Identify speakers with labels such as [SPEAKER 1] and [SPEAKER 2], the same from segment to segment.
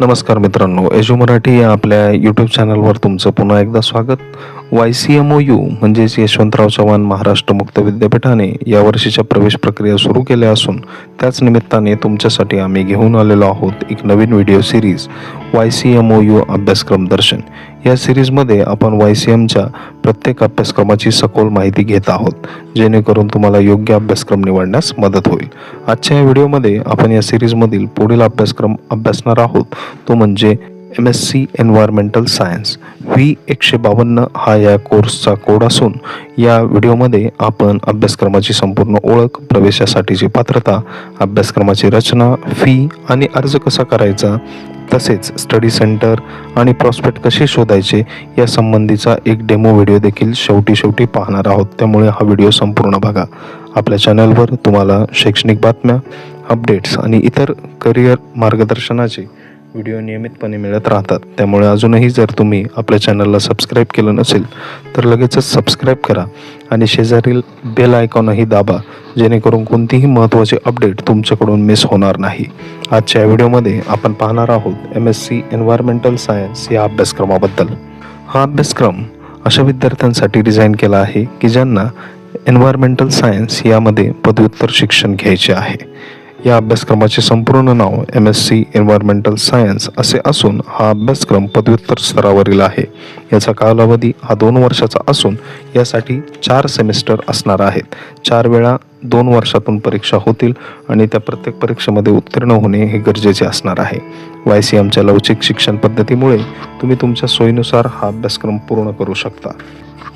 [SPEAKER 1] नमस्कार मित्रांनो एजू मराठी या आपल्या यूट्यूब चॅनलवर तुमचं पुन्हा एकदा स्वागत. Y C M O U म्हणजेच यशवंतराव चव्हाण महाराष्ट्र मुक्त विद्यापीठाने या वर्षीच्या प्रवेश प्रक्रिया सुरू केल्या असून त्याच निमित्ताने तुमच्यासाठी आम्ही घेऊन आलेलो आहोत एक नवीन video series Y C M O U अभ्यासक्रम दर्शन. या सिरीजमध्ये आपण वाय सी एमच्या प्रत्येक अभ्यासक्रमाची सखोल माहिती घेत आहोत जेणेकरून तुम्हाला योग्य अभ्यासक्रम निवडण्यास मदत होईल. आजच्या या व्हिडिओमध्ये आपण या सिरीजमधील पुढील अभ्यासक्रम अभ्यासणार आहोत तो म्हणजे M S C environmental science V एकशे बावन्न हा या कोर्सचा कोड असून या व्हिडिओमध्ये आपण अभ्यासक्रमाची संपूर्ण ओळख प्रवेशासाठीची पात्रता अभ्यासक्रमाची रचना फी आणि अर्ज कसा करायचा तसेच स्टडी सेंटर आणि प्रॉस्पेक्ट कसे शोधायचे या संबंधीचा एक डेमो व्हिडिओ देखील शेवटी शेवटी पाहणार आहोत. त्यामुळे हा व्हिडिओ संपूर्ण बघा. आपल्या चॅनलवर तुम्हाला शैक्षणिक बातम्या अपडेट्स आणि इतर करिअर मार्गदर्शनाचे व्हिडिओ नियमितपणे मिळत राहतात. त्यामुळे अजूनही जर तुम्ही आपल्या चॅनलला सबस्क्राईब केलं नसेल तर लगेचच सबस्क्राईब करा आणि शेजारील बेल आयकॉनही दाबा जेणेकरून कोणतीही महत्त्वाचे अपडेट तुमच्याकडून मिस होणार नाही. आजच्या व्हिडिओमध्ये आपण पाहणार आहोत M S C environmental science या अभ्यासक्रमाबद्दल. हा अभ्यासक्रम अशा विद्यार्थ्यांसाठी डिझाईन केला आहे की ज्यांना एन्व्हायरमेंटल सायन्स यामध्ये पदव्युत्तर शिक्षण घ्यायचे आहे. या अभ्यासक्रमाचे संपूर्ण नाव M S C environmental science असे असून हा अभ्यासक्रम पदव्युत्तर स्तरावरील आहे. याचा कालावधी हा दोन वर्षाचा असून यासाठी चार सेमिस्टर असणार आहेत. चार वेळा दोन वर्षातून परीक्षा होतील आणि त्या प्रत्येक परीक्षेमध्ये उत्तीर्ण होणे हे गरजेचे असणार आहे. वाय सी एमच्या लवचिक शिक्षण पद्धतीमुळे तुम्ही तुमच्या सोयीनुसार हा अभ्यासक्रम पूर्ण करू शकता.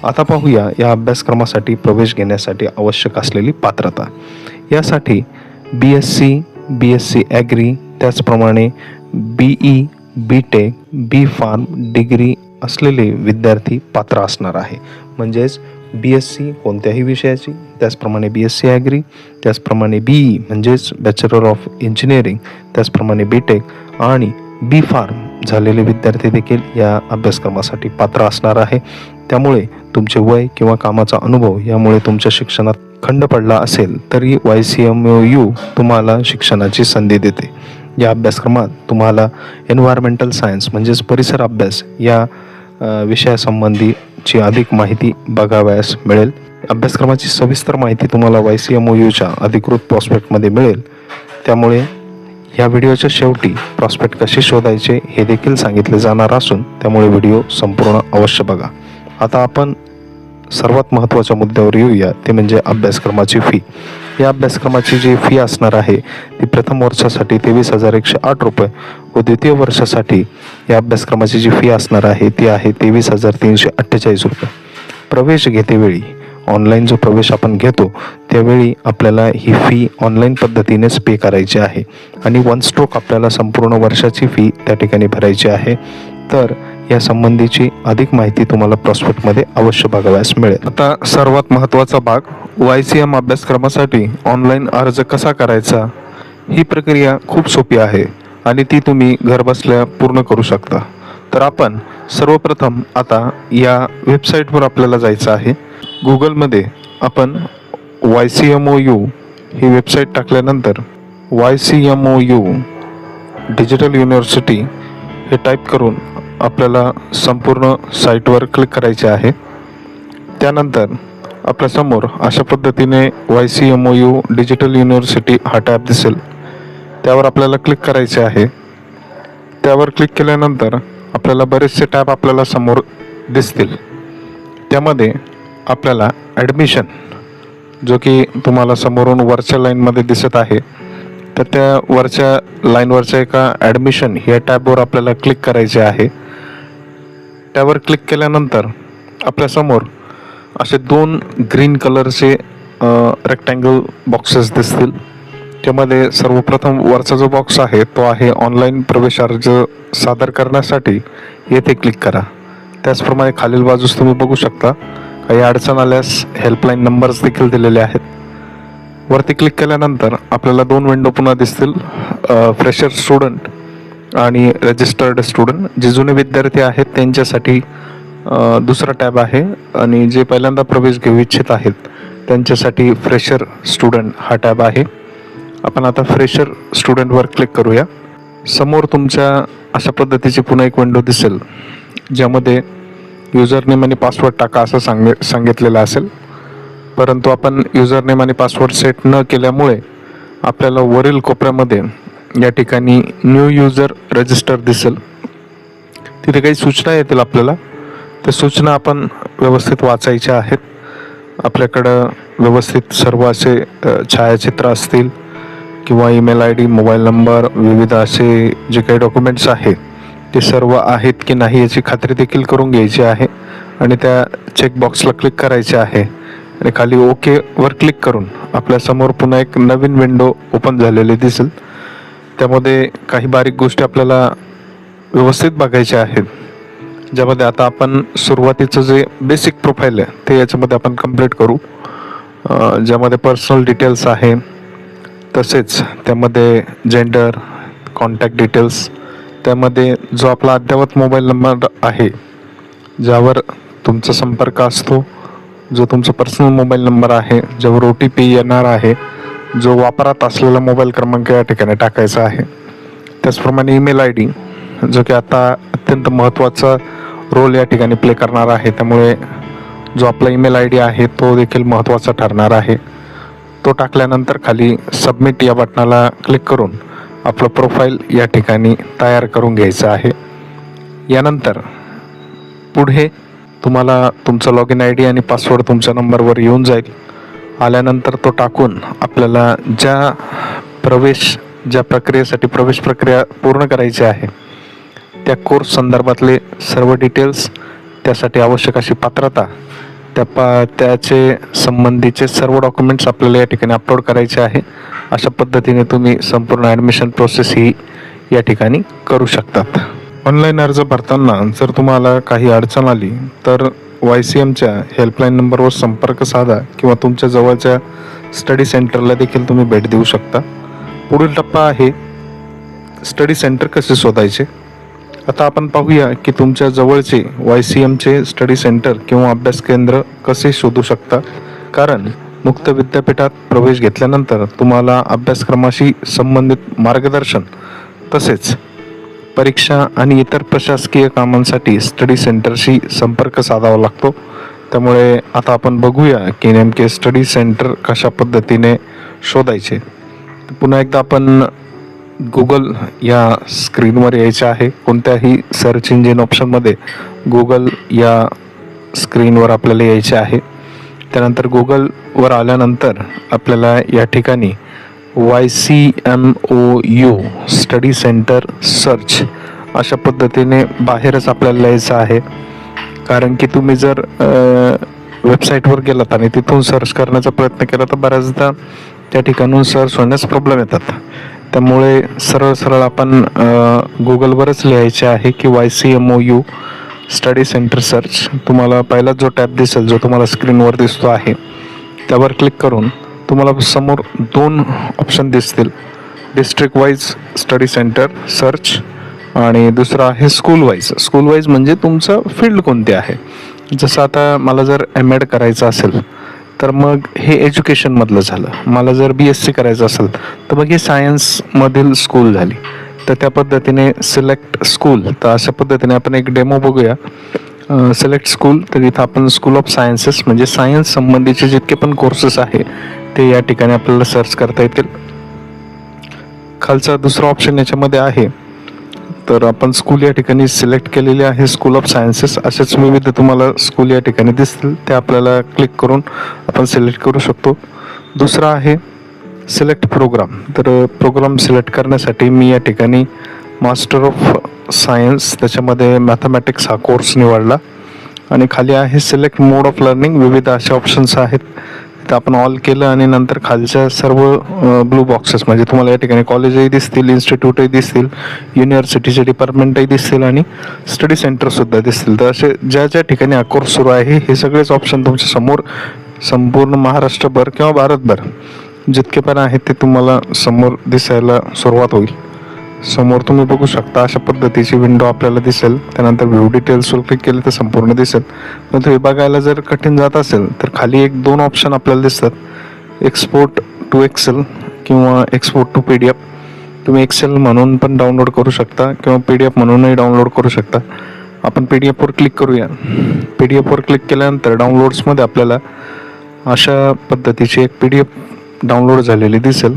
[SPEAKER 1] आता पाहूया या अभ्यासक्रमासाठी प्रवेश घेण्यासाठी आवश्यक असलेली पात्रता. यासाठी B S C B S C agri त्याचप्रमाणे B E B tech B pharm degree असलेले विद्यार्थी पात्र असणार आहे. म्हणजेच बी एस सी कोणत्याही विषयाची त्याचप्रमाणे बी एस सी ॲग्री त्याचप्रमाणे बी ई म्हणजेच बॅचलर ऑफ इंजिनिअरिंग त्याचप्रमाणे बी टेक आणि बी फार्म झालेले विद्यार्थी देखील या अभ्यासक्रमासाठी पात्र असणार आहे. त्यामुळे तुमचे वय किंवा कामाचा अनुभव यामुळे तुमच्या शिक्षणात खंड पडला असेल तरी वाय सी एम यू तुम्हाला शिक्षणाची संधी देते. या अभ्यासक्रमात तुम्हाला एन्व्हायरमेंटल सायन्स म्हणजेच परिसर अभ्यास या विषयासंबंधीची अधिक माहिती बघावयास मिळेल. अभ्यासक्रमाची सविस्तर माहिती तुम्हाला वाय सी एम ओ यूच्या अधिकृत प्रॉस्पेक्टमध्ये मिळेल. त्यामुळे या व्हिडिओच्या शेवटी प्रॉस्पेक्ट कसे शोधायचे हे देखील सांगितले जाणार असून त्यामुळे व्हिडिओ संपूर्ण अवश्य बघा. आता आपण सर्वात महत्त्वाच्या मुद्द्यावर येऊया. ते म्हणजे अभ्यासक्रमाची फी या अभ्यासक्रमाची जी फी असणार आहे ती प्रथम वर्षासाठी तेवीस हजार एकशे आठ रुपये. व द्वितीय वर्षासाठी या अभ्यासक्रमाची जी फी असणार आहे ती आहे तेवीस हजार तीनशे अठ्ठेचाळीस रुपये. प्रवेश घेतेवेळी ऑनलाईन जो प्रवेश आपण घेतो त्यावेळी आपल्याला ही फी ऑनलाईन पद्धतीनेच पे करायची आहे. आणि वन स्ट्रोक आपल्याला संपूर्ण वर्षाची फी त्या ठिकाणी भरायची आहे. तर या संबंधीची अधिक माहिती तुम्हाला प्रॉस्पेक्टमध्ये अवश्य बघाव्यास मिळेल. आता सर्वात महत्त्वाचा भाग वाय सी एम अभ्यासक्रमासाठी ऑनलाईन अर्ज कसा करायचा? ही प्रक्रिया खूप सोपी आहे आणि ती तुम्ही घरबसल्या पूर्ण करू शकता. तर आपण सर्वप्रथम आता या वेबसाईटवर आपल्याला जायचं आहे. गुगलमध्ये आपण Y C M O U ही वेबसाईट टाकल्यानंतर Y C M O U digital university हे टाईप करून आपल्याला संपूर्ण साईटवर क्लिक करायचे आहे. त्यानंतर आपल्यासमोर अशा पद्धतीने Y C M O U digital university हा टॅब दिसेल. त्यावर आपल्याला क्लिक करायचे आहे. त्यावर क्लिक केल्यानंतर आपल्याला बरेचसे टॅब आपल्याला समोर दिसतील. त्यामध्ये आपल्याला ॲडमिशन जो की तुम्हाला समोरून वरच्या लाईनमध्ये दिसत आहे. तर त्या वरच्या लाईनवरच्या एका ॲडमिशन या टॅबवर आपल्याला क्लिक करायचे आहे. त्यावर क्लिक केल्यानंतर आपल्यासमोर असे दोन ग्रीन कलरचे रेक्टँगल बॉक्सेस दिसतील. त्यामध्ये सर्वप्रथम वरचा जो बॉक्स आहे तो आहे ऑनलाईन प्रवेश अर्ज सादर करण्यासाठी येथे क्लिक करा. त्याचप्रमाणे खालील बाजूस तुम्ही बघू शकता काही अडचण आल्यास हेल्पलाईन नंबर्स देखील दिलेले आहेत. वरती क्लिक केल्यानंतर आपल्याला दोन विंडो पुन्हा दिसतील. फ्रेशर स्टुडंट आणि रजिस्टर्ड स्टुडंट जे जुने विद्यार्थी आहेत त्यांच्यासाठी दुसरा टॅब आहे आणि जे पहिल्यांदा प्रवेश घेऊ इच्छित आहेत त्यांच्यासाठी फ्रेशर स्टुडंट हा टॅब आहे. आपण आता फ्रेशर स्टुडंटवर क्लिक करूया. समोर तुमच्या अशा पद्धतीची पुन्हा एक विंडो दिसेल ज्यामध्ये युजर नेम आणि पासवर्ड टाका असं सांग सांगितलेलं असेल. परंतु आपण युजरनेम आणि पासवर्ड सेट न केल्यामुळे आपल्याला वरील कोपऱ्यामध्ये या ठिकाणी न्यू युजर रजिस्टर दिसेल. तिथे काही सूचना येतील आपल्याला. त्या सूचना आपण व्यवस्थित वाचायच्या आहेत. आपल्याकडं व्यवस्थित सर्व असे छायाचित्र असतील किंवा email I D mobile number विविध असे जे काही डॉक्युमेंट्स आहेत ते सर्व आहेत की नाही याची खात्री देखील करून घ्यायची आहे. आणि त्या चेकबॉक्सला क्लिक करायचे आहे. आणि खाली ओके वर क्लिक करून आपल्यासमोर पुन्हा एक नवीन विंडो ओपन झालेली दिसेल. त्यामध्ये काही बारीक गोष्टी आपल्याला व्यवस्थित बघायच्या आहेत. ज्यामध्ये आता आपण सुरुवातीचं जे बेसिक प्रोफाईल आहे ते याच्यामध्ये आपण कंप्लीट करू. ज्यामध्ये पर्सनल डिटेल्स आहे तसेच त्यामध्ये जेंडर कॉन्टॅक्ट डिटेल्स त्यामध्ये जो आपला अद्ययावत मोबाईल नंबर आहे ज्यावर तुमचा संपर्क असतो जो तुमचा पर्सनल मोबाईल नंबर आहे ज्यावर ओ टी पी येणार आहे जो वापरात असलेला मोबाईल क्रमांक या ठिकाणी टाकायचा आहे. त्याचप्रमाणे ईमेल आय डी जो की आता अत्यंत महत्त्वाचा रोल या ठिकाणी प्ले करणार आहे. त्यामुळे जो आपला ईमेल आय डी आहे तो देखील महत्त्वाचा ठरणार आहे. तो टाकल्यानंतर खाली सबमिट या बटनाला क्लिक करून आपलं प्रोफाईल या ठिकाणी तयार करून घ्यायचं आहे. यानंतर पुढे तुम्हाला तुमचं लॉग इन आय डी आणि पासवर्ड तुमच्या नंबरवर येऊन जाईल. आल्यानंतर तो टाकून आपल्याला ज्या प्रवेश ज्या प्रक्रियेसाठी प्रवेश प्रक्रिया पूर्ण करायची आहे त्या कोर्स संदर्भातले सर्व डिटेल्स त्यासाठी आवश्यक अशी पात्रता त्या पा त्याचे संबंधीचे सर्व डॉक्युमेंट्स आपल्याला या ठिकाणी अपलोड करायचे आहे. अशा पद्धतीने तुम्ही संपूर्ण ॲडमिशन प्रोसेस ही या ठिकाणी करू शकतात. ऑनलाईन अर्ज भरताना जर तुम्हाला काही अडचण आली तर वाय सी एमच्या हेल्पलाईन नंबरवर संपर्क साधा किंवा तुमच्या जवळच्या स्टडी सेंटरला देखील तुम्ही भेट देऊ शकता. पुढील टप्पा आहे स्टडी सेंटर कसे शोधायचे? आता आपण पाहूया की तुमच्या जवळचे वाय सी एमचे स्टडी सेंटर किंवा अभ्यास केंद्र कसे शोधू शकता. कारण मुक्त विद्यापीठात प्रवेश घेतल्यानंतर तुम्हाला अभ्यासक्रमाशी संबंधित मार्गदर्शन तसेच परीक्षा आणि इतर प्रशासकीय कामांसाठी स्टडी सेंटरशी संपर्क साधावा लागतो. त्यामुळे आता आपण बघूया की नेमके स्टडी सेंटर कशा पद्धतीने शोधायचे. पुन्हा एकदा आपण गुगल या स्क्रीनवर यायचे आहे. कोणत्याही सर्च इंजिन ऑप्शनमध्ये गुगल या स्क्रीनवर आपल्याला यायचे आहे. त्यानंतर गुगलवर आल्यानंतर आपल्याला या ठिकाणी Y C M O U study centre search अशा पद्धतीने बाहेरच आपल्याला यायचं आहे. कारण की तुम्ही जर वेबसाईटवर गेलात आणि तिथून सर्च करण्याचा प्रयत्न केला तर बऱ्याचदा त्या ठिकाणून सर्च होण्यास प्रॉब्लेम येतात. त्यामुळे सरळ सरळ आपण गुगलवरच लिहायचे आहे की Y C M O U study centre search. तुम्हाला पहिला जो टॅब दिसेल जो तुम्हाला स्क्रीनवर दिसतो आहे त्यावर क्लिक करून तुम्हाला समोर दोन ऑप्शन दिसतील. District wise study centre search आणि दुसरं आहे स्कूल वाईज स्कूल वाईज म्हणजे तुमचं फील्ड कोणते आहे? जसं आता मला जर एम एड करायचं असेल तर मग हे एज्युकेशनमधलं झालं. मला जर बी एस सी करायचं असेल तर मग हे सायन्समधील स्कूल झाली. तर त्या पद्धतीने सिलेक्ट स्कूल तर अशा पद्धतीने आपण एक डेमो बघूया. सिलेक्ट स्कूल तर इथं आपण स्कूल ऑफ सायन्सेस म्हणजे सायन्स संबंधीचे जितके पण कोर्सेस आहे ते या ठिकाणी आपल्याला सर्च करता येतील. खालचा दुसरा ऑप्शन याच्यामध्ये आहे तर आपण स्कूल या ठिकाणी सिलेक्ट केलेले आहे स्कूल ऑफ सायन्सेस असेच विविध तुम्हाला स्कूल या ठिकाणी दिसतील ते आपल्याला क्लिक करून आपण सिलेक्ट करू शकतो. दुसरा आहे सिलेक्ट प्रोग्राम तर प्रोग्राम सिलेक्ट करण्यासाठी मी या ठिकाणी मास्टर ऑफ सायन्स त्याच्यामध्ये मॅथमॅटिक्स हा कोर्स निवडला. आणि खाली आहे सिलेक्ट मोड ऑफ लर्निंग विविध असे ऑप्शन्स आहेत. तिथं आपण ऑल केलं आणि नंतर खालच्या सर्व ब्लू बॉक्सेस म्हणजे तुम्हाला या ठिकाणी कॉलेजही दिसतील इन्स्टिट्यूटही दिसतील युनिव्हर्सिटीचे डिपार्टमेंटही दिसतील आणि स्टडी सेंटरसुद्धा दिसतील. तर असे ज्या ज्या ठिकाणी हा कोर्स सुरू आहे हे सगळेच ऑप्शन तुमच्यासमोर संपूर्ण महाराष्ट्रभर किंवा भारतभर जितके पण आहेत ते तुम्हाला समोर दिसायला सुरुवात होईल. समोर तुम्ही बघू शकता अशा पद्धतीची विंडो आपल्याला दिसेल. त्यानंतर व्ह्यू डिटेल्सवर क्लिक केले तर संपूर्ण दिसेल. परंतु हे बघायला जर कठीण जात असेल तर खाली एक दोन ऑप्शन आपल्याला दिसतात. एक्सपोर्ट टू एक्सेल किंवा export to P D F तुम्ही एक्सेल म्हणून पण डाउनलोड करू शकता किंवा पी डी एफ म्हणूनही डाउनलोड करू शकता. आपण पी डी एफवर क्लिक करूया. पी डी एफवर क्लिक केल्यानंतर डाउनलोड्समध्ये आपल्याला अशा पद्धतीची एक पी डी एफ डाउनलोड झालेली दिसेल.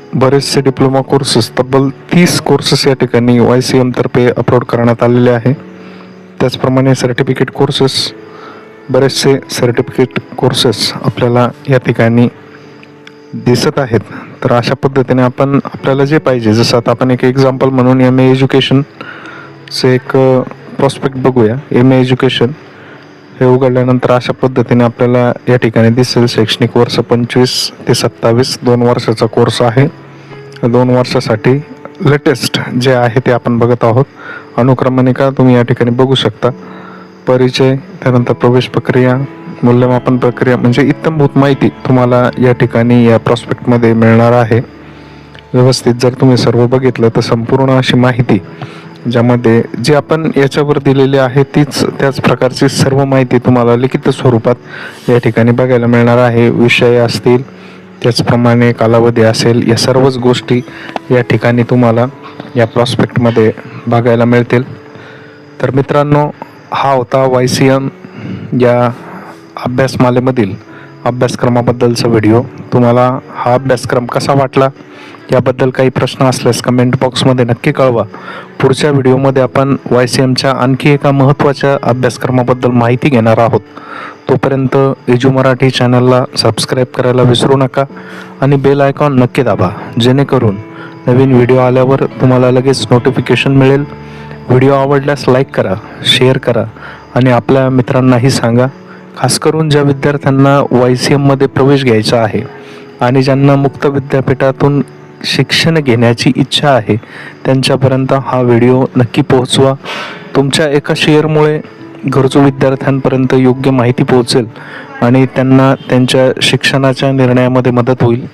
[SPEAKER 1] बरेचसे डिप्लोमा कोर्सेस तब्बल तीस कोर्सेस या ठिकाणी वाय सी एमतर्फे अपलोड करण्यात आलेले आहे. त्याचप्रमाणे सर्टिफिकेट कोर्सेस बरेचसे सर्टिफिकेट कोर्सेस आपल्याला या ठिकाणी दिसत आहेत. तर अशा पद्धतीने आपण आपल्याला जे पाहिजे जसं आता आपण एक एक्झाम्पल म्हणून एम ए एज्युकेशनचे एक प्रॉस्पेक्ट बघूया. एम ए एज्युकेशन हे उघडल्यानंतर अशा पद्धतीने आपल्याला या ठिकाणी दिसेल. शैक्षणिक वर्ष पंचवीस ते सत्तावीस दोन वर्षाचा कोर्स आहे. दोन वर्षासाठी लेटेस्ट जे आहे ते आपण बघत आहोत. अनुक्रमणिका तुम्ही या ठिकाणी बघू शकता. परिचय त्यानंतर प्रवेश प्रक्रिया मूल्यमापन प्रक्रिया म्हणजे इत्तमभूत माहिती तुम्हाला या ठिकाणी या प्रॉस्पेक्टमध्ये मिळणार आहे. व्यवस्थित जर तुम्ही सर्व बघितलं तर संपूर्ण अशी माहिती ज्यामध्ये जी आपण याच्यावर दिलेली आहे तीच त्याच प्रकारची सर्व माहिती तुम्हाला लिखित स्वरूपात या ठिकाणी बघायला मिळणार आहे. विषय असतील त्याचप्रमाणे कालावधी असेल या सर्वच गोष्टी या ठिकाणी तुम्हाला या प्रॉस्पेक्टमध्ये बघायला मिळतील. तर मित्रांनो हा होता वाय सी एम या अभ्यासमालेमधील अभ्यासक्रमाबद्दलचा व्हिडिओ. तुम्हाला हा अभ्यासक्रम कसा वाटला? याबद्दल काही प्रश्न असल्यास कमेंट बॉक्समध्ये नक्की कळवा. पुढच्या व्हिडिओमध्ये आपण वाय सी एमच्या आणखी एका महत्त्वाच्या अभ्यासक्रमाबद्दल माहिती घेणार आहोत. तोपर्यंत एजू मराठी चॅनलला सबस्क्राईब करायला विसरू नका आणि बेल आयकॉन नक्की दाबा जेणेकरून नवीन व्हिडिओ आल्यावर तुम्हाला लगेच नोटिफिकेशन मिळेल. व्हिडिओ आवडल्यास लाईक करा शेअर करा आणि आपल्या मित्रांनाही सांगा. खास करून ज्या विद्यार्थ्यांना वाय सी एममध्ये प्रवेश घ्यायचा आहे आणि ज्यांना मुक्त विद्यापीठातून शिक्षण घेण्याची इच्छा आहे त्यांच्यापर्यंत हा व्हिडिओ नक्की पोहोचवा. तुमच्या एका शेअरमुळे गरजू विद्यार्थ्यांपर्यंत योग्य माहिती पोहोचेल आणि त्यांना त्यांच्या शिक्षणाच्या निर्णयामध्ये मदत होईल.